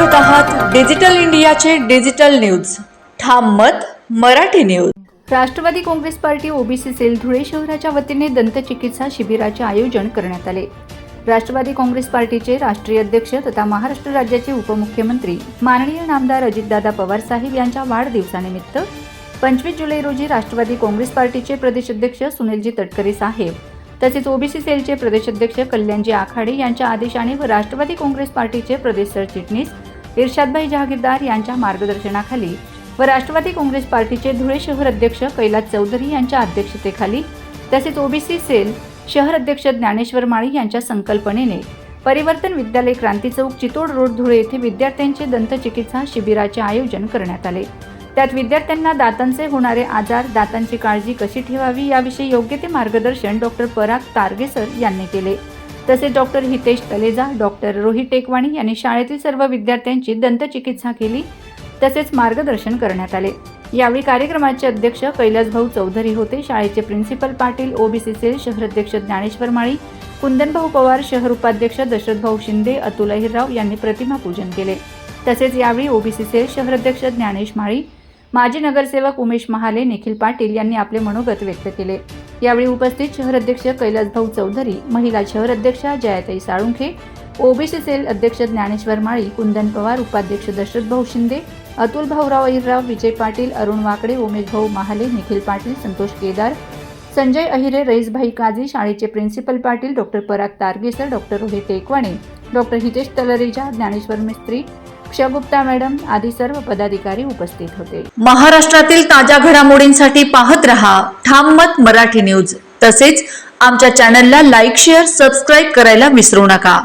Digital इंडियाचे digital news. ठाम मत Marathi news. Rashtrawadi Congress party OBC cell Dhule शहराच्या वतीने दंतचिकित्सा शिबिराचे आयोजन करण्यात आले. राष्ट्रवादी काँग्रेस पार्टीचे राष्ट्रीय अध्यक्ष तथा महाराष्ट्र राज्याचे उपमुख्यमंत्री माननीय नामदार अजितदादा पवार साहेब यांच्या वाढदिवसानिमित्त पंचवीस जुलै रोजी राष्ट्रवादी काँग्रेस पार्टीचे प्रदेश अध्यक्ष सुनीलजी तटकरे साहेब तसेच ओबीसी सेलचे प्रदेश अध्यक्ष कल्याणजी आखाडे यांच्या आदेशाने व राष्ट्रवादी काँग्रेस पार्टीचे प्रदेश सरचिटणीस इर्शादभाई जहागीरदार यांच्या मार्गदर्शनाखाली व राष्ट्रवादी काँग्रेस पार्टीचे धुळे शहर अध्यक्ष कैलास चौधरी यांच्या अध्यक्षतेखाली तसेच ओबीसी सेल शहर अध्यक्ष ज्ञानेश्वर माळी यांच्या संकल्पनेने परिवर्तन विद्यालय क्रांती चौक चितोड रोड धुळे येथे विद्यार्थ्यांचे दंतचिकित्सा शिबिराचे आयोजन करण्यात आले. त्यात विद्यार्थ्यांना दातांचे होणारे आजार दातांची काळजी कशी ठेवावी याविषयी योग्य ते मार्गदर्शन डॉक्टर पराग तारगेसर यांनी केले. तसेच डॉक्टर हितेश तलेजा डॉक्टर रोहित टेकवाणी यांनी शाळेतील सर्व विद्यार्थ्यांची दंतचिकित्सा केली तसेच मार्गदर्शन करण्यात आले. यावेळी कार्यक्रमाचे अध्यक्ष कैलास भाऊ चौधरी होते शाळेचे प्रिन्सिपल पाटील ओबीसी सेल शहराध्यक्ष ज्ञानेश्वर माळी कुंदनभाऊ पवार शहर उपाध्यक्ष दशरथभाऊ शिंदे अतुल अहिरराव यांनी प्रतिमापूजन केले. तसेच यावेळी ओबीसी सेल शहर ज्ञानेश माळी माजी नगरसेवक उमेश महाले निखिल पाटील यांनी आपले मनोगत व्यक्त केले. यावेळी उपस्थित शहर अध्यक्ष कैलासभाऊ चौधरी महिला शहर अध्यक्षा जयाताई साळुंखे ओबीसी सेल अध्यक्ष ज्ञानेश्वर माळी कुंदन पवार उपाध्यक्ष दशरथ भाऊ शिंदे अतुल भाऊराव अहिरराव विजय पाटील अरुण वाकडे उमेश भाऊ महाले निखिल पाटील संतोष केदार संजय अहिरे रईसभाई काझी शाळेचे principal Patil doctor Parag Targesar doctor Rohit Tekwane doctor Hitesh Talreja Dnyaneshwar Mistry क्षगुप्ता madam आदी सर्व पदाधिकारी उपस्थित होते. महाराष्ट्रातील ताज्या घडामोडींसाठी पाहत रहा ठाम मत मराठी न्यूज. तसेच आमच्या चॅनलला लाईक शेअर सबस्क्राईब करायला विसरू नका.